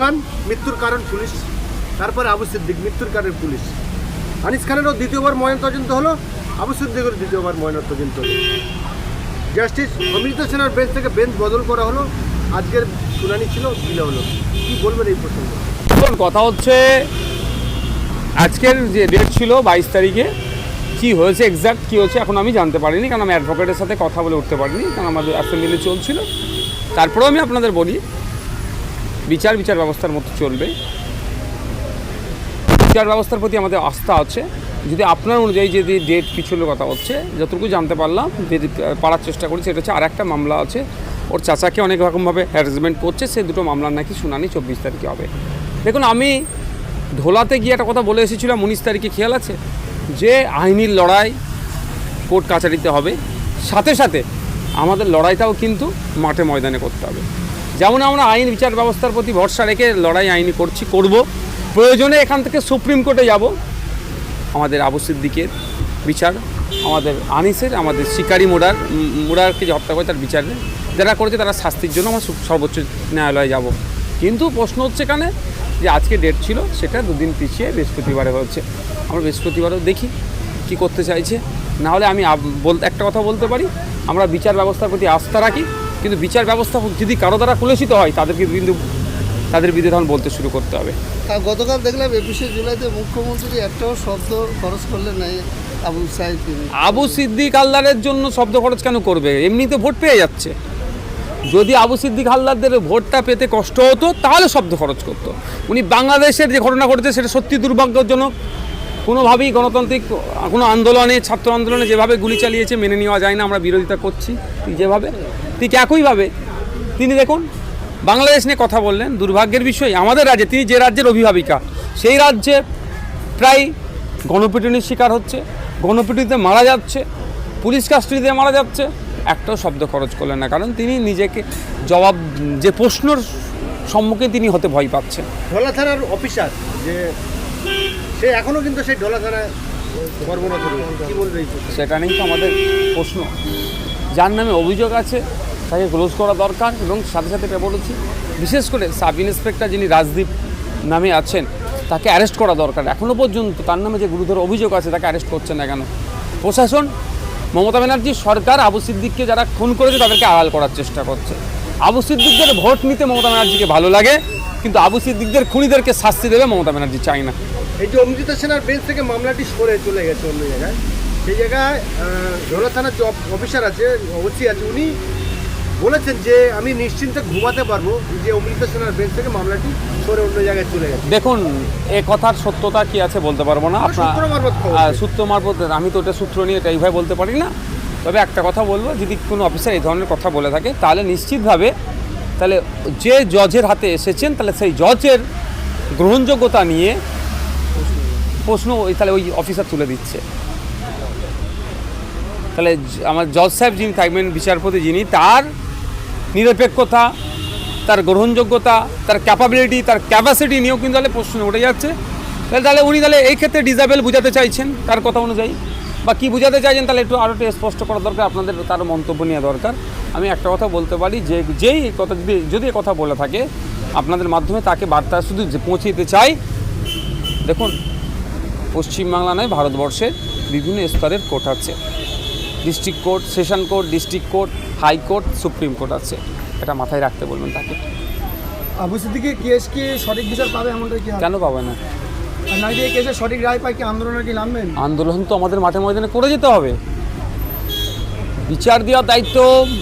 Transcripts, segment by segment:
খান, মৃত্যুর কারণ পুলিশ, তারপরে আবু সিদ্দিক, মৃত্যুর কারণ পুলিশ। আনিস খানেরও দ্বিতীয়বার ময়ন তদন্ত হলো, আবু সিদ্দিকের দ্বিতীয়বার ময়ন তদন্ত হলো। জাস্টিস অমৃত সেনার বেঞ্চ থেকে বেঞ্চ বদল করা হলো, আজকের শুনানি ছিল দিলে হলো। কি বলবেন এই প্রসঙ্গে? কথা হচ্ছে, আজকের যে ডেট ছিল বাইশ তারিখে, কি হয়েছে এক্সাক্ট কি হয়েছে এখন আমি জানতে পারিনি, কারণ আমি অ্যাডভোকেটের সাথে কথা বলে উঠতে পারিনি, কারণ আমাদের অ্যাসেম্বলি চলছিল। তারপরেও আমি আপনাদের বলি বিচার বিচার ব্যবস্থার মতো চলবে। বিচার ব্যবস্থার প্রতি আমাদের আস্থা আছে। যদি আপনার অনুযায়ী যদি ডেট পিছনের কথা হচ্ছে, যতটুকু জানতে পারলাম, যে পারার চেষ্টা করি সেটা হচ্ছে আর একটা মামলা আছে। ওর চাচাকে অনেক রকমভাবে হ্যারাসমেন্ট করছে, সে দুটো মামলার নাকি শুনানি চব্বিশ তারিখে হবে। দেখুন, আমি ধোলাতে গিয়ে একটা কথা বলে এসেছিলাম উনিশ তারিখে খেয়াল আছে? যে আইনির লড়াই কোর্ট কাছারিতে হবে। সাথে সাথে আমাদের লড়াইটাও কিন্তু মাঠে ময়দানে করতে হবে। যেমন আমরা আইন বিচার ব্যবস্থার প্রতি ভরসা রেখে লড়াই আইনি করছি, করব। প্রয়োজনে এখান থেকে সুপ্রিম কোর্টে যাব। আমাদের আবু সিদ্দিকের বিচার, আমাদের আনিসের, আমাদের শিকারি মোড়ার মোড়ারকে যে হত্যা করে তার বিচারে যারা করেছে তারা শাস্তির জন্য আমরা সর্বোচ্চ ন্যায়ালয়ে যাব। কিন্তু প্রশ্ন হচ্ছে এখানে যে আজকে ডেট ছিল, সেটা দুদিন পিছিয়ে বৃহস্পতিবারে হচ্ছে আমরা বৃহস্পতিবারেও দেখি কি করতে চাইছে। না হলে আমি বলতে একটা কথা বলতে পারি। আমরা বিচার ব্যবস্থার প্রতি আস্থা রাখি। কিন্তু বিচার ব্যবস্থা যদি কারও দ্বারা কুলেশিত হয় তাদেরকে কিন্তু তাদের বিরুদ্ধে তখন বলতে শুরু করতে হবে। গতকাল দেখলাম একুশে জুলাইতে মুখ্যমন্ত্রী একটাও শব্দ খরচ করলেন নাই আবু সাহেব আবু সিদ্দিক হালদারের জন্য শব্দ খরচ কেন করবে? এমনিতে ভোট পেয়ে যাচ্ছে। যদি আবু সিদ্দিক হালদারদের ভোটটা পেতে কষ্ট হতো তাহলে শব্দ খরচ করতো। উনি বাংলাদেশের যে ঘটনা ঘটেছে সেটা সত্যি দুর্ভাগ্যজনক। কোনোভাবেই গণতান্ত্রিক কোনো আন্দোলনে ছাত্র আন্দোলনে যেভাবে গুলি চালিয়েছে মেনে নেওয়া যায় না আমরা বিরোধিতা করছি। যেভাবে ঠিক একইভাবে তিনি দেখুন বাংলাদেশ নিয়ে কথা বললেন দুর্ভাগ্যের বিষয় আমাদের রাজ্যে তিনি যে রাজ্যের অভিভাবিকা সেই রাজ্যে প্রায় গণপিটুনির শিকার হচ্ছে গণপিটুনিতে মারা যাচ্ছে পুলিশ কাস্টডিতে মারা যাচ্ছে একটাও শব্দ খরচ করলেন না কারণ তিনি নিজেকে জবাব যে প্রশ্নর সম্মুখীন তিনি হতে ভয় পাচ্ছেন। ঢোলা থানার অফিসার যে সে এখনও কিন্তু সেই ঢোলা থানায়? সেটা নিয়েই তো আমাদের প্রশ্ন। যার নামে অভিযোগ আছে তাকে ক্লোজ করা দরকার এবং সাথে সাথে এটা বলেছি, বিশেষ করে সাব ইন্সপেক্টর যিনি রাজদীপ নামে আছেন, তাকে অ্যারেস্ট করা দরকার। এখনও পর্যন্ত তার নামে যে গুরুতর অভিযোগ আছে, তাকে অ্যারেস্ট করছে না কেন? প্রশাসন, মমতা ব্যানার্জি, সরকার, আবু সিদ্দিককে যারা খুন করেছে, তাদেরকে আড়াল করার চেষ্টা করছে। আবু সিদ্দিকদের ভোট নিতে মমতা ব্যানার্জিকে ভালো লাগে, কিন্তু আবু সিদ্দিকদের খুনিদেরকে শাস্তি দেবে মমতা ব্যানার্জি চায় না। এই যে অমৃত সেনার বেঞ্চ থেকে মামলাটি সরে চলে গেছে অন্য জায়গায়, সেই জায়গায় ঢোলা থানার যে অফিসার আছে, ওসি আছে, উনি বলেছেন যে আমি নিশ্চিন্তে ঘুমাতে পারব যে অমৃত সেনার বেঞ্চ থেকে মামলাটি সরে অন্য জায়গায় চলে গেছে। দেখুন এ কথার সত্যতা কি আছে বলতে পারব না। আপনার সূত্র মারফত আমি তো ওটা সূত্র নিয়ে এটা এইভাবে বলতে পারি না। তবে একটা কথা বলব যদি কোনো অফিসার এই ধরনের কথা বলে থাকে তাহলে নিশ্চিতভাবে তাহলে যে জজের হাতে এসেছেন তাহলে সেই জজের গ্রহণযোগ্যতা নিয়ে প্রশ্ন ওই তাহলে ওই অফিসার তুলে দিচ্ছে। তাহলে আমার জজ সাহেব যিনি থাকবেন বিচারপতি যিনি তার নিরপেক্ষতা, তার গ্রহণযোগ্যতা, তার ক্যাপাবিলিটি তার ক্যাপাসিটি নিয়েও কিন্তু তাহলে প্রশ্ন উঠে যাচ্ছে। তাহলে তাহলে উনি তাহলে এই ক্ষেত্রে ডিজাবেল বোঝাতে চাইছেন তার কথা অনুযায়ী? বা কী বোঝাতে চাইছেন তাহলে একটু আরও একটু স্পষ্ট করা দরকার, আপনাদের তার মন্তব্য নেওয়া দরকার। আমি একটা কথা বলতে পারি যে যেই কথা যদি যদি কথা বলে থাকে, আপনাদের মাধ্যমে তাকে বার্তা শুধু পৌঁছে দিতে চাই। দেখুন, পশ্চিমবাংলা নয়, ভারতবর্ষের বিভিন্ন স্তরের কোর্ট আছে। District court session court district court high court supreme court আছে। এটা মাথায় রাখতে বলবেন তাকে। আবু সিদ্দিকের কেস কি সঠিক বিচার পাবে এমনটা কি কেন পাবে না? এই কেসে সঠিক রায় পায় কি আন্দোলনে কি নামবেন? আন্দোলন তো আমাদের মাঠে ময়দানে করে যেতে হবে। বিচার দেওয়ার দায়িত্ব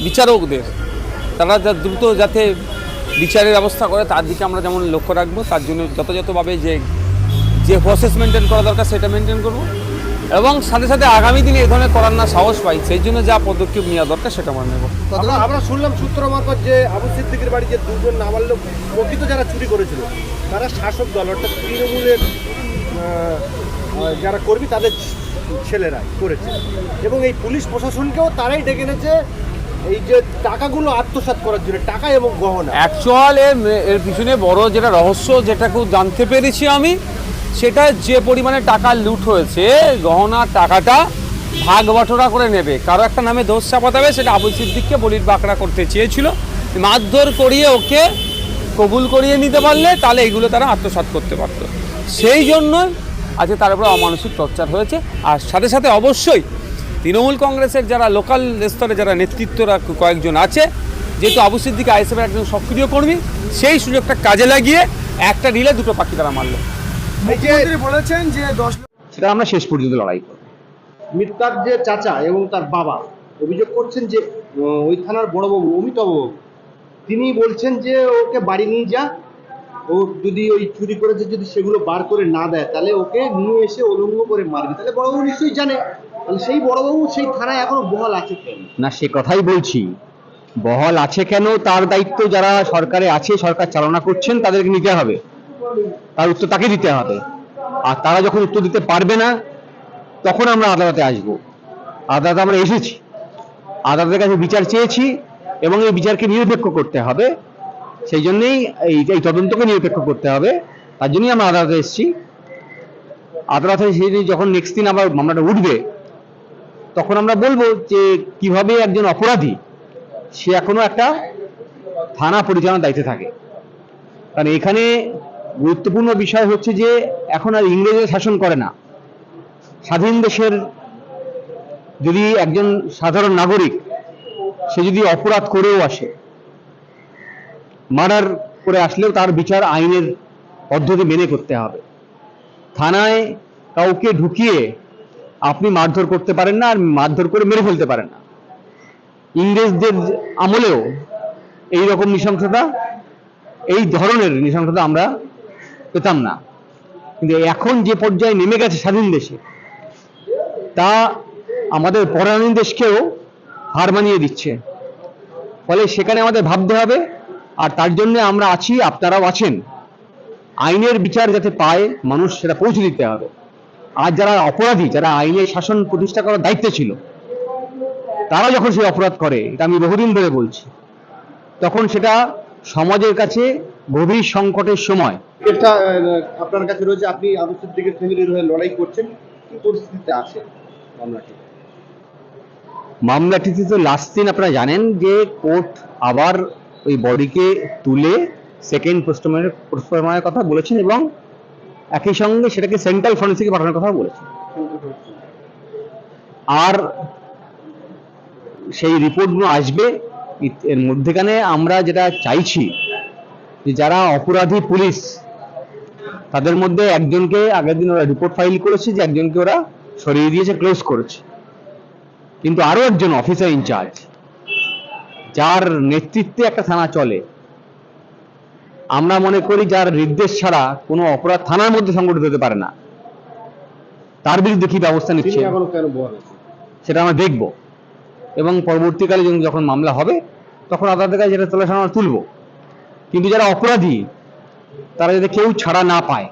বিচারকদের। তারা যা দ্রুত যাতে বিচারের ব্যবস্থা করে তার দিকে আমরা যেমন লক্ষ্য রাখব তার জন্য যথাযথভাবে যে যে প্রসেস মেনটেন করা দরকার সেটা মেনটেন করব। এবং সাথে সাথে আগামী দিনে এই ধরনের করার না সাহস পাই সেই জন্য যা পদক্ষেপ নেওয়া দরকার সেটা আমরা নেব। আমরা আমরা শুনলাম সূত্র মারফত যে আবু সিদ্দিকের বাড়ি যে দুজন নাবালক প্রকৃত যারা চুরি করেছিল তারা শাসক দল অর্থাৎ তৃণমূলের যারা কর্মী তাদের ছেলেরা করেছে। এবং এই পুলিশ প্রশাসনকেও তারাই ডেকে এনেছে এই যে টাকাগুলো আত্মসাৎ করার জন্য টাকা এবং গহনা। অ্যাকচুয়াল এর এর পিছনে বড় যেটা রহস্য যেটা খুব জানতে পেরেছি আমি সেটা যে পরিমাণে টাকা লুট হয়েছে গহনার টাকাটা ভাগ বাটোরা করে নেবে। কারও একটা নামে দোষ চাপাতে হবে, সেটা আবুল সিদ্দিককে বলির বাঁকড়া করতে চেয়েছিল। মারধর করিয়ে ওকে কবুল করিয়ে নিতে পারলে, তাহলে এইগুলো তারা আত্মসাৎ করতে পারত। সেই জন্য আজকে তার উপরে অমানসিক টর্চার হয়েছে। আর সাথে সাথে অবশ্যই তৃণমূল কংগ্রেসের যারা লোকাল স্তরে যারা নেতৃত্বরা কয়েকজন আছে, যেহেতু আবু সিদ্দিক আইএসএফের একজন সক্রিয় কর্মী, সেই সুযোগটা কাজে লাগিয়ে একটা ঢিলে দুটো পাখি তারা মারলো। মুখ্যমন্ত্রী বলেছেন যে দশ সেটা আমরা শেষ পর্যন্ত লড়াই করব। মিত্তার যে চাচা এবং তার বাবা অভিযোগ করছেন যে ওই থানার বড়বাবু তিনি বলছেন যে ওকে বাড়ি নিয়ে যা। ও যদি ওই চুরি করেছে যদি সেগুলো বার করে না দেয় তাহলে ওকে নিয়ে এসে উলঙ্গ করে মারবে। তাহলে বড়বাবু নিশ্চয়ই জানে। তাহলে সেই বড়বাবু সেই থানায় এখনও বহাল আছে কেন? না সে কথাই বলছি। বহাল আছে কেন? তার দায়িত্ব যারা সরকারে আছে সরকার চালনা করছেন তাদেরকে নিতে হবে। তার উত্তর তাকে দিতে হবে। আর তারা যখন উত্তর দিতে পারবে না, তখন আমরা আদালতে আসব। আদালতে আমরা এসেছি। আদালতের কাছে বিচার চেয়েছি এবং এই বিচারকে নিরপেক্ষ করতে হবে। সেই জন্যেই এই এই তদন্তকে নিরপেক্ষ করতে হবে। তার জন্যই আমরা আদালতে এসেছি। আদালতে সেই যখন নেক্সট দিন আবার মামলাটা উঠবে, তখন আমরা বলব যে কীভাবে একজন অপরাধী, সে এখনও একটা থানা পরিচালনার দায়িত্বে থাকে। কারণ এখানে গুরুত্বপূর্ণ বিষয় হচ্ছে যে এখন আর ইংরেজরা শাসন করে না। স্বাধীন দেশের যদি একজন সাধারণ নাগরিক, সে যদি অপরাধ করেও আসে, মার্ডার করে আসলেও তার বিচার আইনের পদ্ধতি মেনে করতে হবে। থানায় কাউকে ঢুকিয়ে আপনি মারধর করতে পারেন না আর মারধর করে মেরে ফেলতে পারেন না। ইংরেজদের আমলেও এই রকম নৃশংসতা, এই ধরনের নৃশংসতা আমরা পেতাম না। কিন্তু এখন যে পর্যায়ে নেমে গেছে স্বাধীন দেশে, তা আমাদের পরাধীন দেশকেও হার মানিয়ে দিচ্ছে। ফলে সেখানে আমাদের ভাবতে হবে, আর তার জন্য আমরা আছি, আপনারাও আছেন। আইনের বিচার যাতে পায়, মানুষ সেটা পৌঁছে দিতে হবে। আর যারা অপরাধী, যারা আইনের শাসন প্রতিষ্ঠা করার দায়িত্বে ছিল, তারা যখন সেই অপরাধ করে, এটা আমি বহুদিন ধরে বলছি, তখন সেটা সমাজের কাছে গভীর সংকটের সময়। এটা আপনার কাছে রয়েছে আপনি আবু সিদ্দিকের ফ্যামিলির হয়ে লড়াই করছেন কি পরিস্থিতিতে আছে মামলাটি? মামলাটিতে তো লাস্ট দিন আপনারা জানেন যে কোর্ট আবার ওই বডিকে তুলে সেকেন্ড পোস্টমর্টমের পোস্টমর্টমের কথা বলেছেন এবং একই সঙ্গে সেটাকে সেন্ট্রাল ফরেন্সিকে পাঠানোর কথা বলেছেন। আর সেই রিপোর্টগুলো আসবে এর মধ্যেখানে আমরা যেটা চাইছি যে যারা অপরাধী পুলিশ তাদের মধ্যে একজনকে আগের দিন ওরা রিপোর্ট ফাইল করেছে যে একজনকে ওরা সরিয়ে দিয়েছে ক্লোজ করেছে। কিন্তু আরও একজন অফিসার ইনচার্জ যার নেতৃত্বে একটা থানা চলে। আমরা মনে করি যার নির্দেশ ছাড়া কোনো অপরাধ থানার মধ্যে সংগঠিত হতে পারে না। তার বিরুদ্ধে কি ব্যবস্থা নিচ্ছে? সেটা আমরা দেখব। এবং পরবর্তীকালে যখন- যখন মামলা হবে তখন আদালতের কাছে যেটা তোলা আমরা তুলব। কিন্তু যারা অপরাধী তারা যাতে কেউ ছাড়া না পায়।